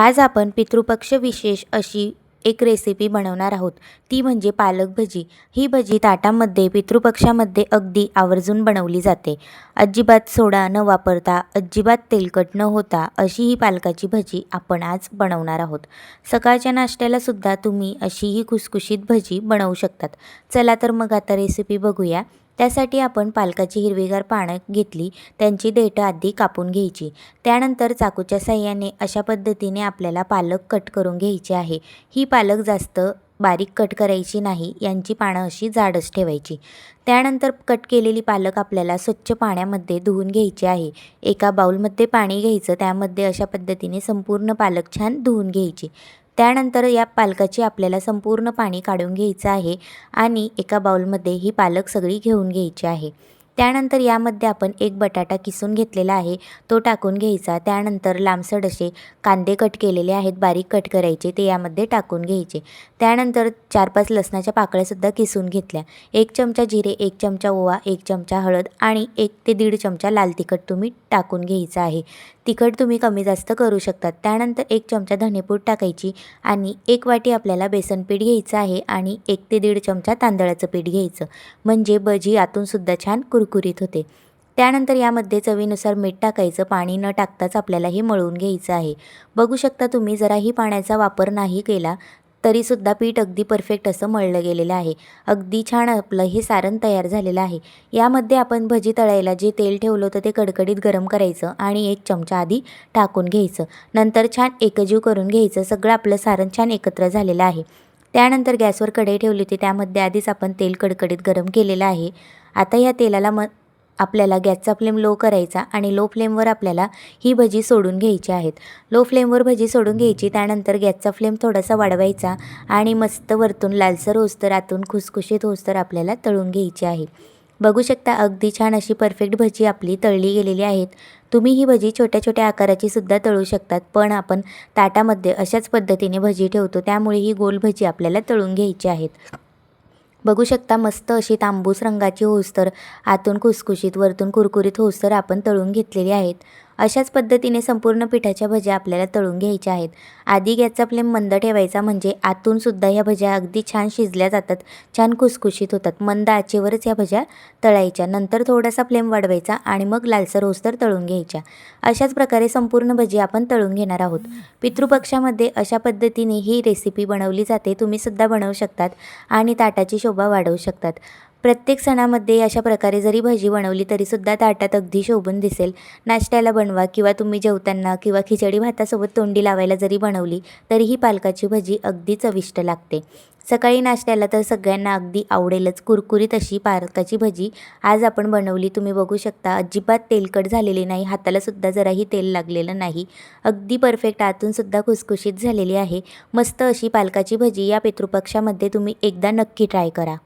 आज आपण पितृपक्ष विशेष अशी एक रेसिपी बनवणार आहोत. ती म्हणजे पालक भजी. ही भजी ताटामध्ये पितृपक्षामध्ये अगदी आवर्जून बनवली जाते. अजिबात सोडा न वापरता अजिबात तेलकट न होता अशी ही पालकाची भजी आपण आज बनवणार आहोत. सकाळच्या नाश्त्याला सुद्धा तुम्ही अशी ही खुसखुशीत भजी बनवू शकतात. चला तर मग आता रेसिपी बघूया. त्यासाठी आपण पालकाची हिरवीगार पानं घेतली त्यांची देठं आधी कापून घ्यायची. त्यानंतर चाकूच्या साह्याने अशा पद्धतीने आपल्याला पालक कट करून घ्यायची आहे. ही पालक जास्त बारीक कट करायची नाही यांची पानं अशी जाडच ठेवायची. त्यानंतर कट केलेली पालक आपल्याला स्वच्छ पाण्यामध्ये धुवून घ्यायची आहे. एका बाऊलमध्ये पाणी घ्यायचं त्यामध्ये अशा पद्धतीने संपूर्ण पालक छान धुवून घ्यायची. त्यानंतर या पालकाची आपल्याला संपूर्ण पाणी काढून घ्यायचं आहे आणि एका बाउलमध्ये ही पालक सगळी घेऊन घ्यायची आहे. त्यानंतर यामध्ये आपण एक बटाटा किसून घेतलेला आहे. तो टाकून घ्यायचा. त्यानंतर लांबसड असे कांदे कट केलेले आहेत. बारीक कट करायचे. ते यामध्ये टाकून घ्यायचे. त्यानंतर चार पाच लसणाच्या पाकळ्यासुद्धा किसून घेतल्या. एक चमचा जिरे एक चमचा ओवा एक चमचा हळद आणि एक ते दीड चमचा लाल तिखट तुम्ही टाकून घ्यायचं आहे. तिखट तुम्ही कमी जास्त करू शकतात. त्यानंतर एक चमचा धनेपूड टाकायची आणि एक वाटी आपल्याला बेसन पीठ घ्यायचं आहे आणि एक ते दीड चमचा तांदळाचं पीठ घ्यायचं. म्हणजे भजी आतूनसुद्धा छान कुरकुरीत होते. त्यानंतर यामध्ये चवीनुसार मीठ टाकायचं पाणी न टाकताच आपल्याला हे मळून घ्यायचं आहे. बघू शकता तुम्ही जराही पाण्याचा वापर नाही केला तरीसुद्धा पीठ अगदी परफेक्ट असं मळलं गेलेलं आहे. अगदी छान आपलं हे सारण तयार झालेलं आहे. यामध्ये आपण भजी तळायला जे तेल ठेवलं होतं ते कडकडीत गरम करायचं आणि एक चमचा आधी टाकून घ्यायचं. नंतर छान एकजीव करून घ्यायचं सगळं आपलं सारण छान एकत्र झालेलं आहे. त्यानंतर गॅसवर कढई ठेवली होती त्यामध्ये आधीच आपण तेल कडकडीत गरम केलेलं आहे. आता ह्या तेलाला म आपल्याला गॅसचा फ्लेम लो करायचा आणि लो फ्लेमवर आपल्याला ही भजी सोडून घ्यायची आहेत. लो फ्लेमवर भजी सोडून घ्यायची त्यानंतर गॅसचा फ्लेम थोडासा वाढवायचा आणि मस्त वरतून लालसर होस्तर आतून खुसखुशीत होस्तर आपल्याला तळून घ्यायची आहे. बघू शकता अगदी छान अशी परफेक्ट भजी आपली तळली गेलेली आहेत. तुम्ही ही भजी छोट्या छोट्या आकाराची सुद्धा तळू शकतात पण आपण ताटामध्ये अशाच पद्धतीने भजी ठेवतो त्यामुळे ही गोल भजी आपल्याला तळून घ्यायची आहेत. बघू शकता मस्त अशी तांबूस रंगाची होस्तर आतून खुसखुशीत वरतून कुरकुरीत होस्तर आपण तळून घेतलेली आहेत. अशाच पद्धतीने संपूर्ण पिठाच्या भज्या आपल्याला तळून घ्यायच्या आहेत. आधी गॅसचा फ्लेम मंद ठेवायचा म्हणजे आतूनसुद्धा ह्या भज्या अगदी छान शिजल्या जातात छान खुसखुशीत होतात. मंद आचेवरच ह्या भज्या तळायच्या. नंतर थोडासा फ्लेम वाढवायचा आणि मग लालसर होस्तर तळून घ्यायच्या. अशाच प्रकारे संपूर्ण भजी आपण तळून घेणार आहोत. पितृपक्षामध्ये अशा पद्धतीने ही रेसिपी बनवली जाते. तुम्हीसुद्धा बनवू शकतात आणि ताटाची शोभा वाढवू शकतात. प्रत्येक सणामध्ये अशा प्रकारे जरी भजी बनवली तरीसुद्धा ताटात अगदी शोभून दिसेल. नाश्त्याला बनवा किंवा तुम्ही जेवताना किंवा खिचडी भातासोबत तोंडी लावायला जरी बनवली तरीही पालकाची भजी अगदी चविष्ट लागते. सकाळी नाश्त्याला तर सगळ्यांना अगदी आवडेलच. कुरकुरीत अशी पालकाची भजी आज आपण बनवली. तुम्ही बघू शकता अजिबात तेलकट झालेली नाही. हातालासुद्धा जराही तेल लागलेलं नाही. अगदी परफेक्ट आतूनसुद्धा खुसखुशीत झालेली आहे. मस्त अशी पालकाची भजी या पितृपक्षामध्ये तुम्ही एकदा नक्की ट्राय करा.